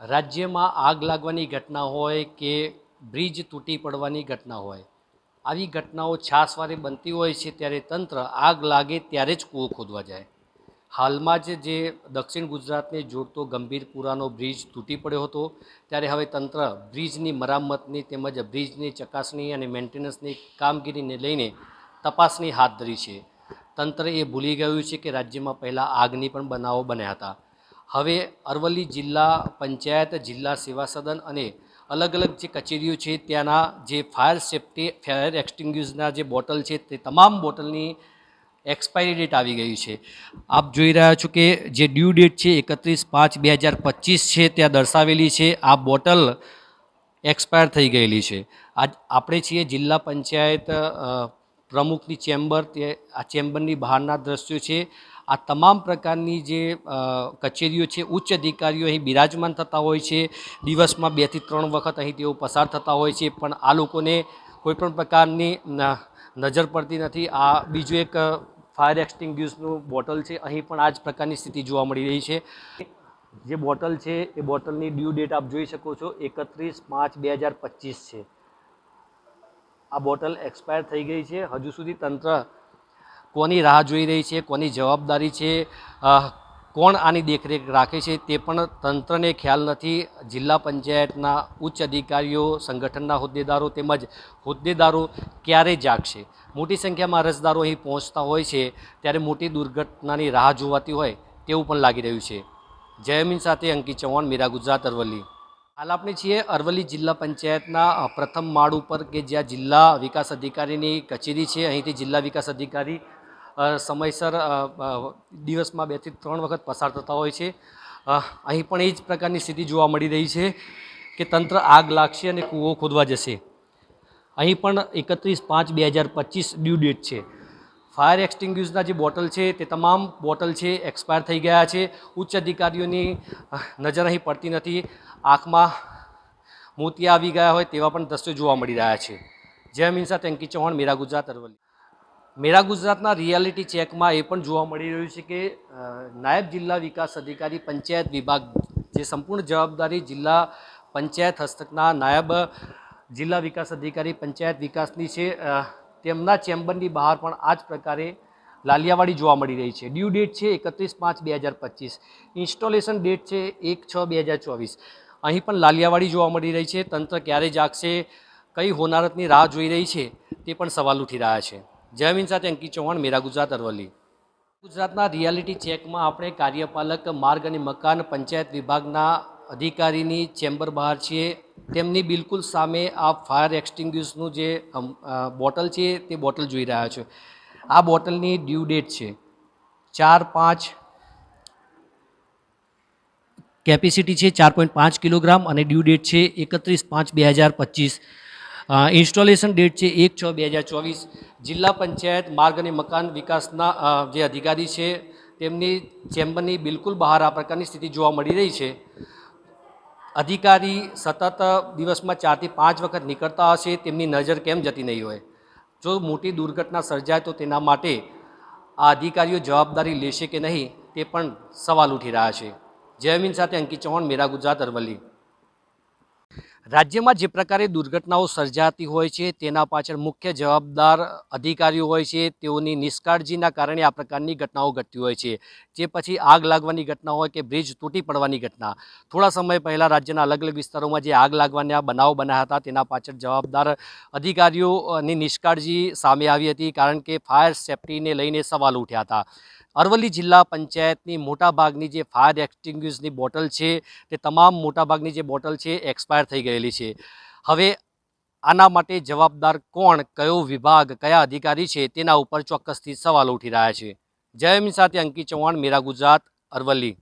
રાજ્યમાં આગ લાગવાની ઘટના હોય કે બ્રિજ તૂટી પડવાની ઘટના હોય, આવી ઘટનાઓ છાસવારે બનતી હોય છે ત્યારે તંત્ર આગ લાગે ત્યારે જ કૂવો ખોદવા જાય. હાલમાં જ જે દક્ષિણ ગુજરાતને જોડતો ગંભીરપુરાનો બ્રિજ તૂટી પડ્યો હતો, ત્યારે હવે તંત્ર બ્રિજની મરામતની તેમજ બ્રિજની ચકાસણી અને મેન્ટેનન્સની કામગીરીને લઈને તપાસની હાથ ધરી છે. તંત્ર એ ભૂલી ગયું છે કે રાજ્યમાં પહેલાં આગની પણ બનાવો બન્યા હતા. હવે અરવલ્લી જિલ્લા પંચાયત, જિલ્લા સેવા સદન અને અલગ અલગ જે કચેરીઓ છે, ત્યાંના જે ફાયર સેફ્ટી, ફાયર એક્સટિંગ્યુશના જે બોટલ છે, તે તમામ બોટલની એક્સપાયરી ડેટ આવી ગઈ છે. આપ જોઈ રહ્યા છો કે જે ડ્યુ ડેટ છે, એકત્રીસ પાંચ બે હજાર પચીસ છે, ત્યાં દર્શાવેલી છે, આ બોટલ એક્સપાયર થઈ ગયેલી છે. આજ આપણે છીએ જિલ્લા પંચાયત પ્રમુખની ચેમ્બર, તે આ ચેમ્બરની બહારના દ્રશ્યો છે. આ તમામ પ્રકારની જે કચેરીઓ છે, ઉચ્ચ અધિકારીઓ અહીં બિરાજમાન થતા હોય છે. દિવસમાં બેથી ત્રણ વખત અહીં તેઓ પસાર થતા હોય છે. પણ આ લોકોને કોઈપણ પ્રકારની નજર પડતી નથી. આ બીજું એક ફાયર એક્સટિંગ્યુશનું બોટલ છે. અહીં પણ આ જ પ્રકારની સ્થિતિ જોવા મળી રહી છે. જે બોટલ છે, એ બોટલની ડ્યુ ડેટ આપ જોઈ શકો છો. એકત્રીસ પાંચ બે હજાર પચીસ છે. આ બોટલ એક્સપાયર થઈ ગઈ છે. હજુ સુધી તંત્ર કોની રાહ જોઈ રહી છે, કોની જવાબદારી છે કોણ આની દેખરેખ રાખે છે તે પણ તંત્રને ખ્યાલ નથી. જિલ્લા પંચાયતના ઉચ્ચ અધિકારીઓ, સંગઠનના હોદ્દેદારો તેમજ હોદ્દેદારો ક્યારે જાગશે? મોટી સંખ્યામાં અરજદારો અહીં પહોંચતા હોય છે, ત્યારે મોટી દુર્ઘટનાની રાહ જોવાતી હોય તેવું પણ લાગી રહ્યું છે. જયમીન સાથે અંકિત ચૌહાણ, મીરા ગુજરાત, અરવલ્લી. હાલ આપણે છીએ અરવલ્લી જિલ્લા પંચાયતના પ્રથમ માળ ઉપર કે જ્યાં જિલ્લા વિકાસ અધિકારીની કચેરી છે. અહીંથી જિલ્લા વિકાસ અધિકારી સમયસર દિવસમાં બેથી ત્રણ વખત પસાર થતા હોય છે. અહીં પણ એ જ પ્રકારની સ્થિતિ જોવા મળી રહી છે કે તંત્ર આગ લાગશે અને કૂવો ખોદવા જશે. અહીં પણ એકત્રીસ પાંચ બે હજાર પચીસ ડ્યુ ડેટ છે. ફાયર એક્સટિંગ્યુશના જે બોટલ છે તે તમામ બોટલ છે એક્સપાયર થઈ ગયા છે. ઉચ્ચ અધિકારીઓની નજર અહીં પડતી નથી. આંખમાં મોતિયા આવી ગયા હોય તેવા પણ દ્રશ્યો જોવા મળી રહ્યા છે. જય મિન્સા ટેન્કી ચૌહાણ, મેરા ગુજરાત અરવલ્લી. મેરા ગુજરાતના રિયાલિટી ચેકમાં એ પણ જોવા મળી રહ્યું છે કે નાયબ જિલ્લા વિકાસ અધિકારી પંચાયત વિભાગ જે સંપૂર્ણ જવાબદારી જિલ્લા પંચાયત હસ્તકના નાયબ જિલ્લા વિકાસ અધિકારી પંચાયત વિકાસની છે તેમના ચેમ્બરની બહાર પણ આ જ પ્રકારે લાલિયાવાડી જોવા મળી રહી છે. ડ્યુ ડેટ છે એકત્રીસ પાંચ બે હજાર પચીસ. ઇન્સ્ટોલેશન ડેટ છે એક છ બે હજાર ચોવીસ. અહીં પણ લાલિયાવાડી જોવા મળી રહી છે. તંત્ર ક્યારે જાગશે, કઈ હોનારતની રાહ જોઈ રહી છે, તે પણ સવાલ ઉઠી રહ્યા છે. જયમીન સાથે અંકિત ચૌહાણ, મેરા ગુજરાત, અરવલ્લી. ગુજરાતના રિયાલિટી ચેકમાં આપણે કાર્યપાલક, માર્ગ અને મકાન પંચાયત વિભાગના અધિકારીની ચેમ્બર બહાર છીએ. તેમની બિલકુલ સામે આ ફાયર એક્સટિંગ્યુશનું જે બોટલ છે તે બોટલ જોઈ રહ્યા છો. આ બોટલની ડ્યુ ડેટ છે. ચાર પાંચ કેપેસિટી છે ચાર પોઈન્ટ પાંચ કિલોગ્રામ અને ડ્યુ ડેટ છે એકત્રીસ પાંચ બે હજાર પચીસ. ઇન્સ્ટોલેશન ડેટ છે એક છ બે હજાર ચોવીસ. જિલ્લા પંચાયત માર્ગ અને મકાન વિકાસના જે અધિકારી છે, તેમની ચેમ્બરની બિલકુલ બહાર આ પ્રકારની સ્થિતિ જોવા મળી રહી છે. અધિકારી સતત દિવસમાં ચારથી પાંચ વખત નીકળતા હશે, તેમની નજર કેમ જતી નહીં હોય? જો મોટી દુર્ઘટના સર્જાય તો તેના માટે આ અધિકારીઓ જવાબદારી લેશે કે નહીં, તે પણ સવાલ ઉઠી રહ્યા છે. જયમીન સાથે અંકિત ચૌહાણ, મેરા ગુજરાત અરવલ્લી. રાજ્યમાં જે પ્રકારે દુર્ઘટનાઓ સર્જાતી હોય છે, તેના પાછળ મુખ્ય જવાબદાર અધિકારીઓ હોય છે, તેઓની નિષ્કાળજીના કારણે આ પ્રકારની ઘટનાઓ ઘટતી હોય છે. જે પછી આગ લાગવાની ઘટના હોય કે બ્રિજ તૂટી પડવાની ઘટના. થોડા સમય પહેલાં રાજ્યના અલગ અલગ વિસ્તારોમાં જે આગ લાગવાના બનાવ બન્યા હતા, તેના પાછળ જવાબદાર અધિકારીઓની નિષ્કાળજી સામે આવી હતી, કારણ કે ફાયર સેફટીને લઈને સવાલ ઉઠ્યા હતા. અરવલ્લી જિલ્લા પંચાયતની મોટાભાગની જે ફાયર એક્સટિંગ્યુશની બોટલ છે, તે તમામ મોટાભાગની જે બોટલ છે એક્સપાયર થઈ ગયેલી છે. હવે આના માટે જવાબદાર કોણ, કયો વિભાગ, કયા અધિકારી છે, તેના ઉપર ચોક્કસથી સવાલો ઉઠી રહ્યા છે. જય સાથે અંકિત ચૌહાણ, મેરા ગુજરાત, અરવલ્લી.